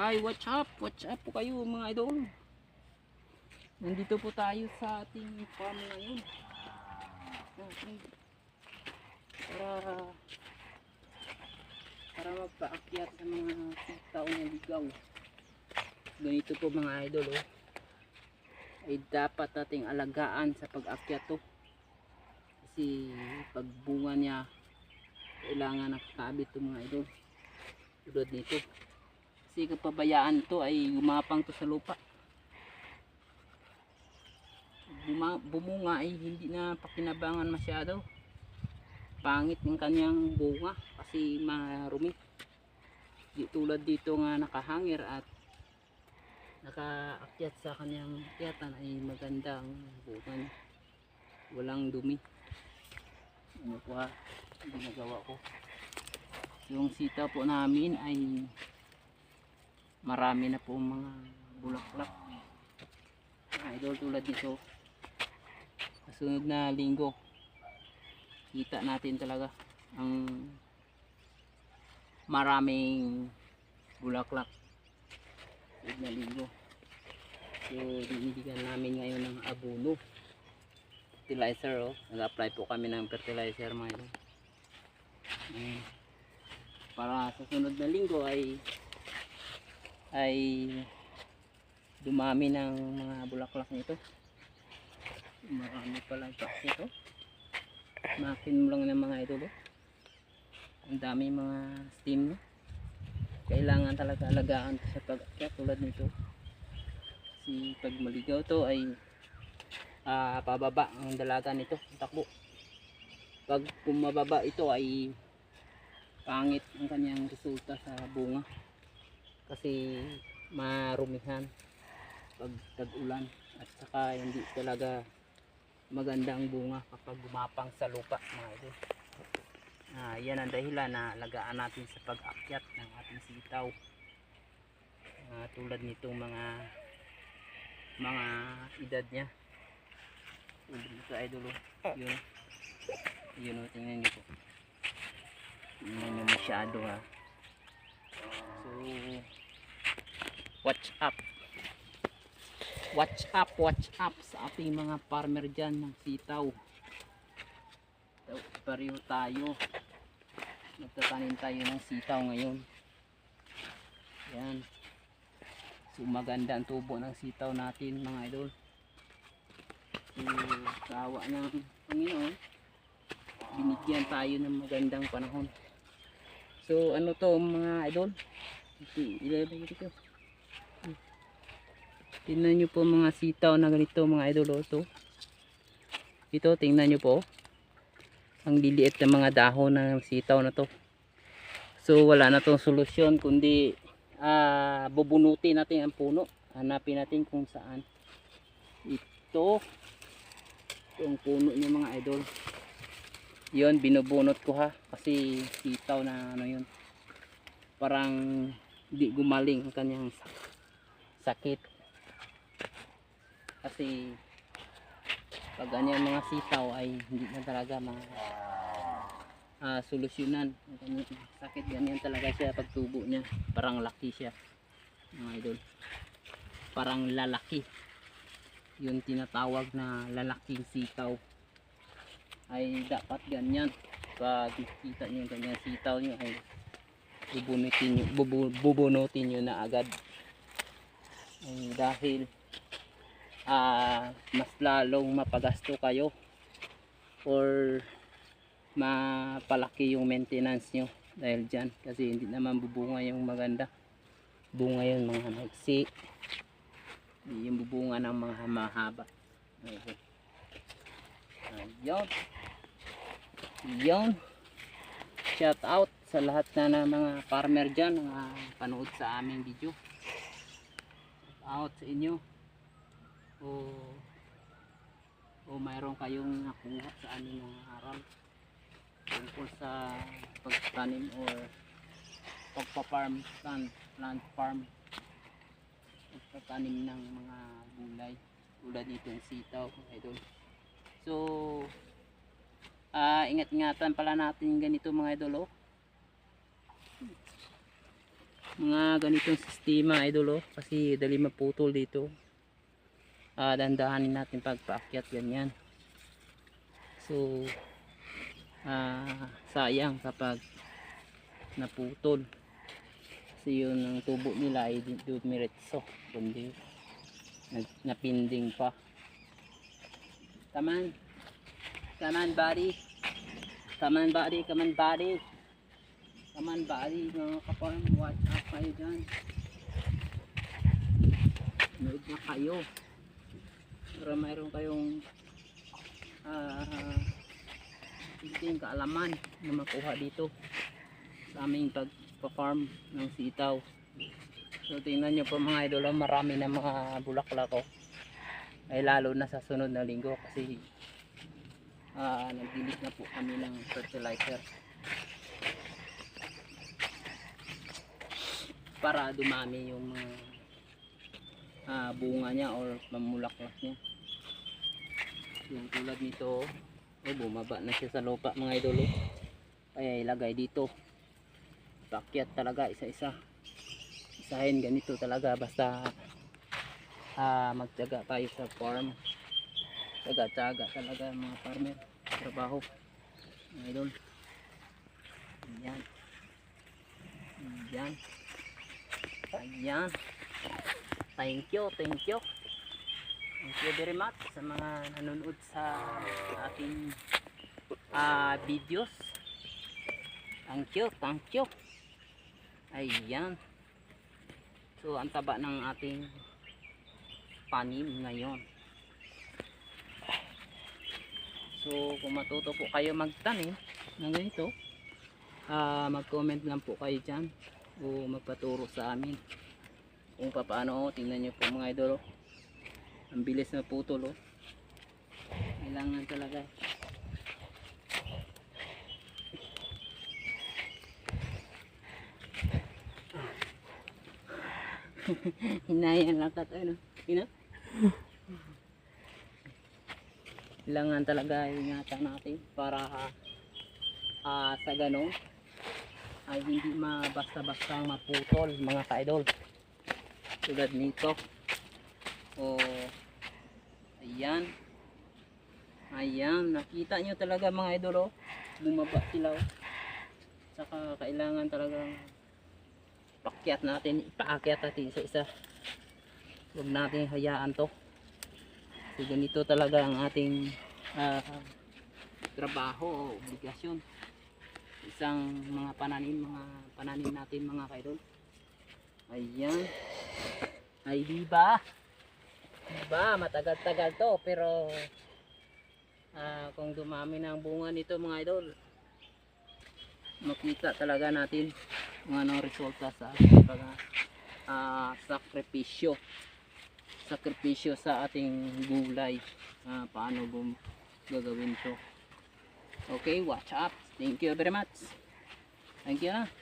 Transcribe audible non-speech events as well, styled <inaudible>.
Hi, watch up, watch up po kayo mga idol. Nandito po tayo sa ating farm ngayon. Para para magpaakyat sa mga sitaw na ligaw. Ganito po mga idol oh. Ay dapat nating alagaan sa pag-akyat to. Kasi pag bunga niya kailangan nakakabit to mga idol. Tulad nito. Kasi kapag pabayaan to ay gumapang to sa lupa. Buma, bumunga ay hindi na pakinabangan masyado. Pangit ng kanyang bunga kasi marumi. Di tulad dito nga nakahangir at nakaakyat sa kanyang akyatan ay maganda ang bunga niya. Walang dumi. Ano po ha, ginagawa ko. Yung sita po namin ay marami na po mga bulaklak. Idol tulad nito kasunod na linggo kita natin talaga ang maraming bulaklak. Sunod na linggo. So binibigyan namin ngayon ng abono. Fertilizer oh. Nag-apply po kami ng fertilizer mga idol. Para sa sunod na linggo ay ay dumami ng mga bulaklak nito marami pala pa ito makin mo lang ng mga idol oh. ang dami mga steam no? kailangan talaga alagaan to sa pag-akyat tulad nito kasi pag maligaw to ay ah, pababa ang dalaga nito takbo pag pumababa ito ay pangit ang kanyang resulta sa bunga kasi marumihan pag tag-ulan. At saka hindi talaga maganda ang bunga kapag gumapang sa lupa mga idol. Ah, yan ang dahilan na lagaan natin sa pag-akyat ng ating sitaw. Ah, tulad nitong mga mga edad niya. Nito idol oh. yun. Yun oh, tingnan niyo po. Tingnan niyo masyado ha. So watch up. Watch up watch up sa ating mga farmer dyan ng sitaw. So, tayo. Magtatanim tayo ng sitaw ngayon. Yan. So maganda ang tubo ng sitaw natin mga idol. So sawa ng Panginoon binigyan tayo ng magandang panahon. So ano to mga idol? Ilalagay dito Tingnan nyo po mga sitaw na ganito mga idol. oh, Ito. Tingnan nyo po. Ang liliit na mga dahon ng sitaw na to. So wala na tong solusyon kundi ah, bubunutin natin ang puno. Hanapin natin kung saan. Ito. Yung puno niya mga idol. Yun binubunot ko ha. Kasi sitaw na ano yun. Parang di gumaling ang kanyang sak- sakit kasi pag ganyan mga sitaw ay hindi na talaga mga ah, solusyonan. Ang kanyang sakit ganyan talaga siya pag tubo niya. Parang laki siya mga idol. Parang lalaki. Yung tinatawag na lalaking sitaw ay dapat ganyan. Pag nakita niyo yung ganyan sitaw niyo ay bubunutin nyo, bubu, bubunutin nyo na agad. Ay dahil ah mas lalong mapagasto kayo or mapalaki yung maintenance nyo dahil dyan. Kasi hindi naman bubunga yung maganda. Bunga yung mga maiksi. Yung bubunga ng mga mahaba. Ayun. Ayun. Yun shout out sa lahat na ng mga farmer dyan na panood sa aming video. Shout out sa inyo o o mayroon kayong nakuha sa aming mga aral? Tungkol sa pagtanim or pagpa-farm plant, plant farm. Pagtatanim ng mga gulay. Tulad nitong sitaw idol. So ah ingat-ingatan pala natin ganito mga idol oh. mga ganitong sistema idol oh, kasi dali maputol dito ah dandahanin natin pagpaakyat ganyan. So ah sayang kapag naputol. Kasi yun ang tubo nila ay dumiretso kundi napinding pa. Come on buddy come on buddy come on buddy mga kaparm watch out kayo dyan. Nood na kayo para mayroon kayong ah uh, kaalaman na makuha dito sa aming pagpa-farm ng sitaw. So tingnan nyo po mga idol, oh, marami na mga bulaklak ko. Ay lalo na sa sunod na linggo kasi ah nagdilis na po kami ng fertilizer. Para dumami yung mga ah, bunga niya or mamulaklak niya. Yung tulad nito, oh, bumaba na siya sa lupa mga idol. oh. Kaya ilagay dito. Paakyat talaga isa-isa. Isahin ganito talaga basta ah magtyaga tayo sa farm. Tyaga-tyaga talaga mga farmer trabaho. Mga idol. Ayan. Ayan. Ayan thank you thank you thank you very much sa mga nanonood sa ating ah videos thank you thank you Ayan. So, ang taba ng ating panim ngayon. So, kung matuto po kayo magtanim ng ganito, ah mag-comment lang po kayo dyan o magpaturo sa amin kung paano. oh, Tingnan nyo po mga idol. oh. Ang bilis na putol. Oh. Kailangan talaga. <laughs> Hinayan lang ka tayo. Ina? Kailangan talaga ingatan natin para ah, sa ganun ay hindi mabasta-basta maputol mga ka-idol. Tulad nito. O ayan. Ayan, nakita nyo talaga mga idol oh. Bumaba sila oh. Saka kailangan talagang pakyat natin, ipaakyat natin isa-isa. Huwag natin hayaan to. Kasi ganito talaga ang ating ah, trabaho o obligasyon. Isang mga pananim, mga pananim natin mga kaidol. Ayan. Ay diba? Diba? Matagal-tagal to pero ah, kung dumami na ang bunga nito mga idol makita talaga natin kung anong resulta sa pag ah, sakripisyo sakripisyo sa ating gulay Ah, paano gagawin to okay watch up thank you very much thank you ah.